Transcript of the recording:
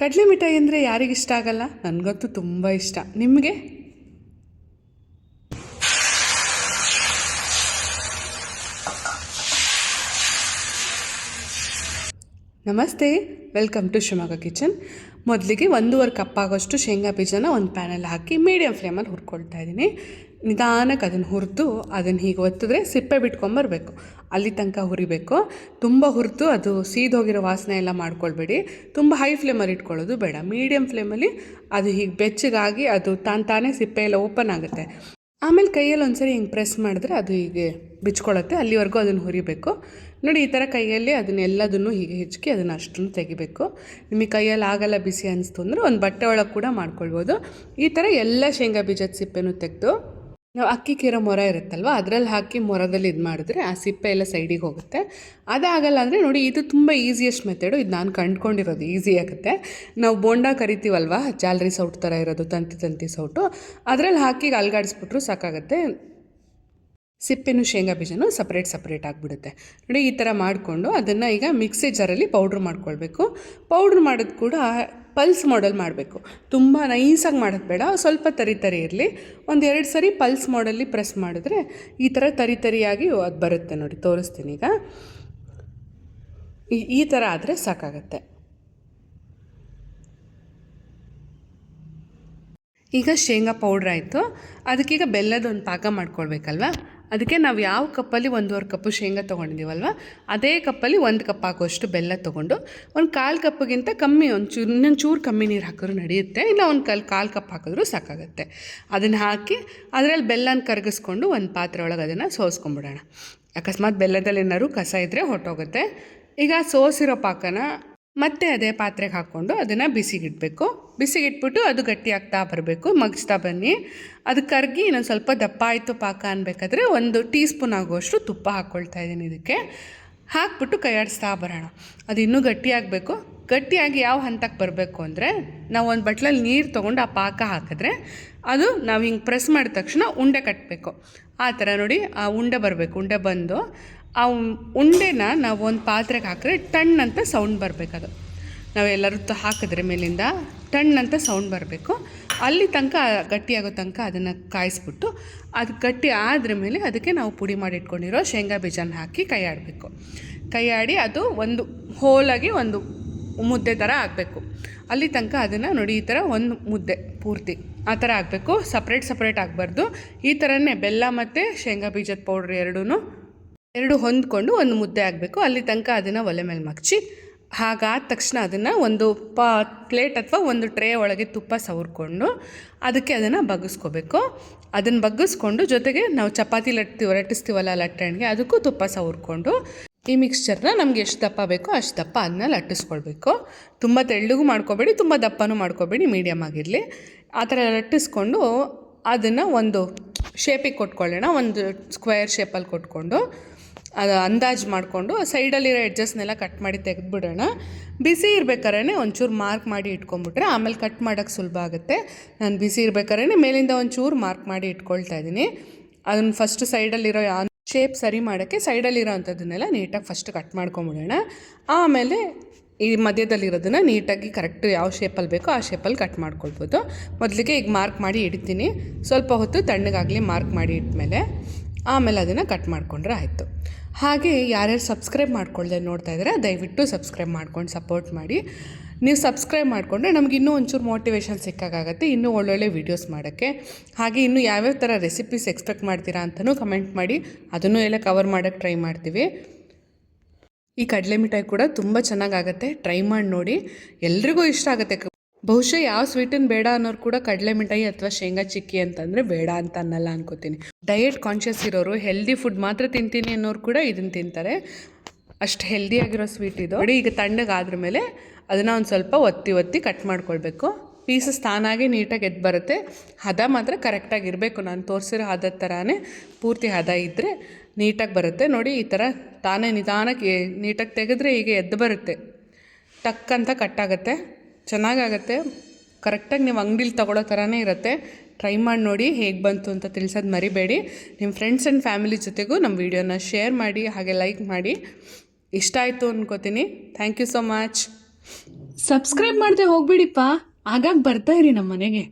ಕಡಲೆ ಮಿಠಾಯಿ ಅಂದರೆ ಯಾರಿಗಿಷ್ಟ ಆಗಲ್ಲ? ನನಗಂತೂ ತುಂಬ ಇಷ್ಟ. ನಿಮಗೆ? ನಮಸ್ತೆ. Welcome to Shivamogga kitchen. ಮೊದಲಿಗೆ ಒಂದೂವರೆ ಕಪ್ ಆಗೋಷ್ಟು ಶೇಂಗಾ ಬೀಜನ ಒಂದು ಪ್ಯಾನಲ್ಲಿ ಹಾಕಿ ಮೀಡಿಯಮ್ ಫ್ಲೇಮಲ್ಲಿ ಹುರ್ಕೊಳ್ತಾ ಇದ್ದೀನಿ. ನಿಧಾನಕ್ಕೆ ಅದನ್ನು ಹುರಿದು ಅದನ್ನು ಹೀಗೆ ಒತ್ತಿದ್ರೆ ಸಿಪ್ಪೆ ಬಿಟ್ಕೊಂಬರ್ಬೇಕು. ಅಲ್ಲಿ ತನಕ ಹುರಿಬೇಕು. ತುಂಬ ಹುರಿದು ಅದು ಸೀದೋಗಿರೋ ವಾಸನೆ ಎಲ್ಲ ಮಾಡ್ಕೊಳ್ಬೇಡಿ. ತುಂಬ ಹೈ ಫ್ಲೇಮಲ್ಲಿ ಇಟ್ಕೊಳ್ಳೋದು ಬೇಡ. ಮೀಡಿಯಮ್ ಫ್ಲೇಮಲ್ಲಿ ಅದು ಹೀಗೆ ಬೆಚ್ಚಗಾಗಿ ಅದು ತಾನು ತಾನೇ ಸಿಪ್ಪೆ ಎಲ್ಲ ಓಪನ್ ಆಗುತ್ತೆ. ಆಮೇಲೆ ಕೈಯಲ್ಲಿ ಒಂದ್ಸರಿ ಹಿಂಗೆ ಪ್ರೆಸ್ ಮಾಡಿದ್ರೆ ಅದು ಹೀಗೆ ಬಿಚ್ಕೊಳ್ಳುತ್ತೆ ಅಲ್ಲಿವರೆಗೂ ಅದನ್ನು ಹುರಿಬೇಕು. ನೋಡಿ, ಈ ಥರ ಕೈಯಲ್ಲಿ ಅದನ್ನೆಲ್ಲದನ್ನು ಹೀಗೆ ಹೆಚ್ಚಿ ಅದನ್ನು ಅಷ್ಟನ್ನು ತೆಗಿಬೇಕು. ನಿಮಗೆ ಕೈಯಲ್ಲಿ ಆಗಲ್ಲ ಬಿಸಿ ಅನ್ನಿಸ್ತು ಅಂದರೆ ಒಂದು ಬಟ್ಟೆ ಒಳಗೆ ಕೂಡ ಮಾಡ್ಕೊಳ್ಬೋದು. ಈ ಥರ ಎಲ್ಲ ಶೇಂಗಾ ಬೀಜದ ಸಿಪ್ಪೆನೂ ತೆಗೆದು ನಾವು ಅಕ್ಕಿ ಕೀರೋ ಮೊರ ಇರುತ್ತಲ್ವ, ಅದರಲ್ಲಿ ಹಾಕಿ ಮೊರದಲ್ಲಿ ಇದು ಮಾಡಿದ್ರೆ ಆ ಸಿಪ್ಪೆ ಎಲ್ಲ ಸೈಡಿಗೆ ಹೋಗುತ್ತೆ. ಅದಾಗಲ್ಲ ಅಂದರೆ ನೋಡಿ, ಇದು ತುಂಬ ಈಸಿಯೆಸ್ಟ್ ಮೆಥಡು ಇದು ನಾನು ಕಂಡ್ಕೊಂಡಿರೋದು ಈಸಿ ಆಗುತ್ತೆ. ನಾವು ಬೋಂಡ ಕರಿತೀವಲ್ವ, ಜಾಲರಿ ಸೌಟ್ ಥರ ಇರೋದು, ತಂತಿ ತಂತಿ ಸೌಟು, ಅದರಲ್ಲಿ ಹಾಕಿ ಅಲ್ಗಾಡಿಸ್ಬಿಟ್ರು ಸಾಕಾಗುತ್ತೆ. ಸಿಪ್ಪೆನೂ ಶೇಂಗಾ ಬೀಜನೂ ಸಪ್ರೇಟ್ ಸಪ್ರೇಟ್ ಆಗಿಬಿಡುತ್ತೆ. ನೋಡಿ, ಈ ಥರ ಮಾಡಿಕೊಂಡು ಅದನ್ನು ಈಗ ಮಿಕ್ಸಿ ಜಾರಲ್ಲಿ ಪೌಡ್ರ್ ಮಾಡ್ಕೊಳ್ಬೇಕು. ಪೌಡ್ರ್ ಮಾಡೋದು ಕೂಡ ಪಲ್ಸ್ ಮಾಡಲ್ ಮಾಡಬೇಕು. ತುಂಬ ನೈಸಾಗಿ ಮಾಡೋದು ಬೇಡ, ಸ್ವಲ್ಪ ತರಿ ತರಿ ಇರಲಿ. ಒಂದು ಎರಡು ಸರಿ ಪಲ್ಸ್ ಮಾಡಲ್ಲಿ ಪ್ರೆಸ್ ಮಾಡಿದ್ರೆ ಈ ಥರ ತರಿ ತರಿಯಾಗಿ ಅದು ಬರುತ್ತೆ ನೋಡಿ, ತೋರಿಸ್ತೀನಿ ಈಗ. ಈ- ಥರ ಆದರೆ ಸಾಕಾಗತ್ತೆ. ಈಗ ಶೇಂಗಾ ಪೌಡ್ರ್ ಆಯಿತು. ಅದಕ್ಕೀಗ ಬೆಲ್ಲದ ಒಂದು ಪಾಕ ಮಾಡ್ಕೊಳ್ಬೇಕಲ್ವ? ಅದಕ್ಕೆ ನಾವು ಯಾವ ಕಪ್ಪಲ್ಲಿ ಒಂದೂವರೆ ಕಪ್ಪು ಶೇಂಗಾ ತೊಗೊಂಡಿದ್ದೀವಲ್ವ, ಅದೇ ಕಪ್ಪಲ್ಲಿ ಒಂದು ಕಪ್ ಹಾಕೋಷ್ಟು ಬೆಲ್ಲ ತೊಗೊಂಡು, ಒಂದು ಕಾಲು ಕಪ್ಪಿಗಿಂತ ಕಮ್ಮಿ ಒಂದು ಚೂರು ಇನ್ನೊಂದು ಚೂರು ಕಮ್ಮಿ ನೀರು ಹಾಕಿದ್ರು ನಡೆಯುತ್ತೆ, ಇಲ್ಲ ಒಂದು ಕಲ್, ಕಾಲು ಕಪ್ ಹಾಕಿದ್ರೂ ಸಾಕಾಗುತ್ತೆ. ಅದನ್ನು ಹಾಕಿ ಅದರಲ್ಲಿ ಬೆಲ್ಲನ ಕರಗಿಸ್ಕೊಂಡು ಒಂದು ಪಾತ್ರೆ ಒಳಗೆ ಅದನ್ನು ಸೋಸ್ಕೊಂಬಿಡೋಣ. ಅಕಸ್ಮಾತ್ ಬೆಲ್ಲದಲ್ಲಿ ಏನಾದ್ರು ಕಸ ಇದ್ದರೆ ಹೊಟ್ಟೋಗುತ್ತೆ ಈಗ ಸೋಸಿರೋ ಪಾಕನ ಮತ್ತೆ ಅದೇ ಪಾತ್ರೆಗೆ ಹಾಕ್ಕೊಂಡು ಅದನ್ನು ಬಿಸಿಗಿಡಬೇಕು. ಬಿಸಿಗಿಟ್ಬಿಟ್ಟು ಅದು ಗಟ್ಟಿ ಆಗ್ತಾ ಬರಬೇಕು. ಮಗಿಸ್ತಾ ಬನ್ನಿ. ಅದು ಕರಗಿ ಇನ್ನೊಂದು ಸ್ವಲ್ಪ ದಪ್ಪ ಆಯಿತು ಪಾಕ ಅನ್ಬೇಕಾದ್ರೆ ಒಂದು ಟೀ ಸ್ಪೂನ್ ಆಗುವಷ್ಟು ತುಪ್ಪ ಹಾಕ್ಕೊಳ್ತಾ ಇದ್ದೀನಿ ಇದಕ್ಕೆ. ಹಾಕ್ಬಿಟ್ಟು ಕೈಯಾಡಿಸ್ತಾ ಬರೋಣ. ಅದು ಇನ್ನೂ ಗಟ್ಟಿಯಾಗಬೇಕು. ಗಟ್ಟಿಯಾಗಿ ಯಾವ ಹಂತಕ್ಕೆ ಬರಬೇಕು ಅಂದರೆ ನಾವು ಒಂದು ಬಟ್ಲಲ್ಲಿ ನೀರು ತೊಗೊಂಡು ಆ ಪಾಕ ಹಾಕಿದ್ರೆ ಅದು ನಾವು ಹಿಂಗೆ ಪ್ರೆಸ್ ಮಾಡಿದ ತಕ್ಷಣ ಉಂಡೆ ಕಟ್ಟಬೇಕು ಆ ಥರ ನೋಡಿ ಆ ಉಂಡೆ ಬರಬೇಕು. ಉಂಡೆ ಬಂದು ಆ ಉಂಡೆನ ನಾವು ಒಂದು ಪಾತ್ರೆಗೆ ಹಾಕಿದ್ರೆ ಟಣ್ ಅಂತ ಸೌಂಡ್ ಬರಬೇಕದು. ನಾವೆಲ್ಲರೂ ಹಾಕಿದ್ರೆ ಮೇಲಿಂದ ಟಣ್ ಅಂತ ಸೌಂಡ್ ಬರಬೇಕು. ಅಲ್ಲಿ ತನಕ ಗಟ್ಟಿಯಾಗೋ ತನಕ ಅದನ್ನು ಕಾಯಿಸ್ಬಿಟ್ಟು ಅದು ಗಟ್ಟಿ ಆದ್ರ ಮೇಲೆ ಅದಕ್ಕೆ ನಾವು ಪುಡಿ ಮಾಡಿಟ್ಕೊಂಡಿರೋ ಶೇಂಗಾ ಬೀಜನ ಹಾಕಿ ಕೈ ಆಡಬೇಕು ಕೈ ಆಡಿ ಅದು ಒಂದು ಹೋಲಾಗಿ ಒಂದು ಮುದ್ದೆ ಥರ ಆಗಬೇಕು. ಅಲ್ಲಿ ತನಕ ಅದನ್ನು ನೋಡಿ ಈ ಥರ ಒಂದು ಮುದ್ದೆ ಪೂರ್ತಿ ಆ ಥರ ಆಗಬೇಕು. ಸಪ್ರೇಟ್ ಸಪ್ರೇಟ್ ಆಗಬಾರ್ದು. ಈ ಥರನೇ ಬೆಲ್ಲ ಮತ್ತು ಶೇಂಗಾ ಬೀಜದ ಪೌಡ್ರ್ ಎರಡೂ ಎರಡು ಹೊಂದ್ಕೊಂಡು ಒಂದು ಮುದ್ದೆ ಆಗಬೇಕು ಅಲ್ಲಿ ತನಕ ಅದನ್ನು ಒಲೆ ಮೇಲೆ ಮಗಚಿ, ಹಾಗಾದ ತಕ್ಷಣ ಅದನ್ನು ಒಂದು ಪಾ, ಪ್ಲೇಟ್ ಅಥವಾ ಒಂದು ಟ್ರೇ ಒಳಗೆ ತುಪ್ಪ ಸವರ್ಕೊಂಡು ಅದಕ್ಕೆ ಅದನ್ನು ಬಗ್ಗಿಸ್ಕೋಬೇಕು. ಅದನ್ನು ಬಗ್ಗಿಸ್ಕೊಂಡು ಜೊತೆಗೆ ನಾವು ಚಪಾತಿ ಲಟ್ತೀವಿ ಲಟ್ಟಿಸ್ತೀವಲ್ಲ ಲಟ್ಟಣಿಗೆ ಅದಕ್ಕೂ ತುಪ್ಪ ಸವರ್ಕೊಂಡು ಈ ಮಿಕ್ಸ್ಚರ್ನ ನಮ್ಗೆ ಎಷ್ಟು ದಪ್ಪ ಬೇಕೋ ಅಷ್ಟು ದಪ್ಪ ಅದನ್ನ ಲಟ್ಟಿಸ್ಕೊಳ್ಬೇಕು. ತುಂಬ ತೆಳ್ಳಗೂ ಮಾಡ್ಕೋಬೇಡಿ, ತುಂಬ ದಪ್ಪನೂ ಮಾಡ್ಕೋಬೇಡಿ ಮೀಡಿಯಮ್ ಆಗಿರಲಿ. ಆ ಥರ ಲಟ್ಟಿಸ್ಕೊಂಡು ಅದನ್ನು ಒಂದು ಶೇಪಿಗೆ ಕೊಟ್ಕೊಳ್ಳೋಣ, ಒಂದು ಸ್ಕ್ವೇರ್ ಶೇಪಲ್ಲಿ ಕೊಟ್ಕೊಂಡು ಅದು ಅಂದಾಜು ಮಾಡಿಕೊಂಡು ಸೈಡಲ್ಲಿರೋ ಎಡ್ಜಸ್ನೆಲ್ಲ ಕಟ್ ಮಾಡಿ ತೆಗೆದುಬಿಡೋಣ. ಬಿಸಿ ಇರ್ಬೇಕಾದ್ರೆ ಒಂಚೂರು ಮಾರ್ಕ್ ಮಾಡಿ ಇಟ್ಕೊಂಡ್ಬಿಟ್ರೆ ಆಮೇಲೆ ಕಟ್ ಮಾಡೋಕ್ಕೆ ಸುಲಭ ಆಗುತ್ತೆ. ನಾನು ಬಿಸಿ ಇರ್ಬೇಕಾದ್ರೆ ಮೇಲಿಂದ ಒಂಚೂರು ಮಾರ್ಕ್ ಮಾಡಿ ಇಟ್ಕೊಳ್ತಾ ಇದ್ದೀನಿ. ಅದನ್ನು ಫಸ್ಟ್ ಸೈಡಲ್ಲಿರೋ ಶೇಪ್ ಸರಿ ಮಾಡೋಕ್ಕೆ ಸೈಡಲ್ಲಿರೋ ಅಂಥದ್ದನ್ನೆಲ್ಲ ನೀಟಾಗಿ ಫಸ್ಟ್ ಕಟ್ ಮಾಡ್ಕೊಂಬಿಡೋಣ ಆಮೇಲೆ ಈ ಮಧ್ಯದಲ್ಲಿರೋದನ್ನು ನೀಟಾಗಿ ಕರೆಕ್ಟ್ ಯಾವ ಶೇಪಲ್ಲಿ ಬೇಕೋ ಆ ಶೇಪಲ್ಲಿ ಕಟ್ ಮಾಡ್ಕೊಳ್ಬೋದು. ಮೊದಲಿಗೆ ಈಗ ಮಾರ್ಕ್ ಮಾಡಿ ಇಡ್ತೀನಿ. ಸ್ವಲ್ಪ ಹೊತ್ತು ತಣ್ಣಗಾಗಲಿ ಮಾರ್ಕ್ ಮಾಡಿ ಇಟ್ಮೇಲೆ. ಆಮೇಲೆ ಅದನ್ನು ಕಟ್ ಮಾಡಿಕೊಂಡ್ರೆ ಆಯಿತು. ಹಾಗೆ ಯಾರ್ಯಾರು ಸಬ್ಸ್ಕ್ರೈಬ್ ಮಾಡ್ಕೊಳ್ದೆ ನೋಡ್ತಾ ಇದ್ದಾರೆ, ದಯವಿಟ್ಟು ಸಬ್ಸ್ಕ್ರೈಬ್ ಮಾಡ್ಕೊಂಡು ಸಪೋರ್ಟ್ ಮಾಡಿ. ನೀವು ಸಬ್ಸ್ಕ್ರೈಬ್ ಮಾಡಿಕೊಂಡ್ರೆ ನಮ್ಗೆ ಇನ್ನೂ ಒಂಚೂರು ಮೋಟಿವೇಶನ್ ಸಿಕ್ಕಾಗತ್ತೆ ಇನ್ನೂ ಒಳ್ಳೊಳ್ಳೆ ವೀಡಿಯೋಸ್ ಮಾಡೋಕ್ಕೆ. ಹಾಗೆ ಇನ್ನೂ ಯಾವ್ಯಾವ ಥರ ರೆಸಿಪೀಸ್ ಎಕ್ಸ್ಪೆಕ್ಟ್ ಮಾಡ್ತೀರಾ ಅಂತಲೂ ಕಮೆಂಟ್ ಮಾಡಿ, ಅದನ್ನು ಎಲ್ಲ ಕವರ್ ಮಾಡೋಕ್ಕೆ ಟ್ರೈ ಮಾಡ್ತೀವಿ. ಈ ಕಡಲೆ ಮಿಠಾಯಿ ಕೂಡ ತುಂಬ ಚೆನ್ನಾಗಾಗತ್ತೆ, ಟ್ರೈ ಮಾಡಿ ನೋಡಿ. ಎಲ್ರಿಗೂ ಇಷ್ಟ ಆಗುತ್ತೆ ಬಹುಶಃ ಯಾವ ಸ್ವೀಟನ್ನು ಬೇಡ ಅನ್ನೋರು ಕೂಡ ಕಡಲೆ ಮಿಠಾಯಿ ಅಥವಾ ಶೇಂಗಾ ಚಿಕ್ಕಿ ಅಂತಂದರೆ ಬೇಡ ಅಂತ ಅನ್ನಲ್ಲ ಅನ್ಕೋತೀನಿ. ಡಯಟ್ ಕಾನ್ಷಿಯಸ್ ಇರೋರು ಹೆಲ್ದಿ ಫುಡ್ ಮಾತ್ರ ತಿಂತೀನಿ ಅನ್ನೋರು ಕೂಡ ಇದನ್ನು ತಿಂತಾರೆ. ಅಷ್ಟು ಹೆಲ್ದಿಯಾಗಿರೋ ಸ್ವೀಟ್ ಇದು. ನೋಡಿ, ಈಗ ತಣ್ಣಗಾದ್ರ ಮೇಲೆ ಅದನ್ನು ಒಂದು ಸ್ವಲ್ಪ ಒತ್ತಿ ಒತ್ತಿ ಕಟ್ ಮಾಡ್ಕೊಳ್ಬೇಕು. ಪೀಸಸ್ ತಾನಾಗಿ ನೀಟಾಗಿ ಎದ್ದು ಬರುತ್ತೆ. ಹದ ಮಾತ್ರ ಕರೆಕ್ಟಾಗಿ ಇರಬೇಕು. ನಾನು ತೋರಿಸಿರೋ ಹದದ ಥರನೇ ಪೂರ್ತಿ ಹದ ಇದ್ದರೆ ನೀಟಾಗಿ ಬರುತ್ತೆ. ನೋಡಿ, ಈ ಥರ ತಾನೇ ನಿಧಾನಕ್ಕೆ ನೀಟಾಗಿ ತೆಗೆದ್ರೆ ಈಗ ಎದ್ದು ಬರುತ್ತೆ. ಟಕ್ ಅಂತ ಕಟ್ಟಾಗುತ್ತೆ ಚೆನ್ನಾಗಾಗತ್ತೆ. ಕರೆಕ್ಟಾಗಿ ನೀವು ಅಂಗಡಿಲಿ ತಗೊಳ್ಳೋ ಥರನೇ ಇರುತ್ತೆ. ಟ್ರೈ ಮಾಡಿ ನೋಡಿ ಹೇಗೆ ಬಂತು ಅಂತ ತಿಳಿಸೋದು ಮರಿಬೇಡಿ. ನಿಮ್ಮ ಫ್ರೆಂಡ್ಸ್ ಆ್ಯಂಡ್ ಫ್ಯಾಮಿಲಿ ಜೊತೆಗೂ ನಮ್ಮ ವೀಡಿಯೋನ ಶೇರ್ ಮಾಡಿ, ಹಾಗೆ ಲೈಕ್ ಮಾಡಿ. ಇಷ್ಟ ಆಯಿತು ಅನ್ಕೋತೀನಿ. Thank you so much subscribe ಮಾಡದೆ ಹೋಗ್ಬಿಡಿಪ್ಪ. ಆಗಾಗ ಬರ್ತಾ ಇರಿ ನಮ್ಮ ಮನೆಗೆ.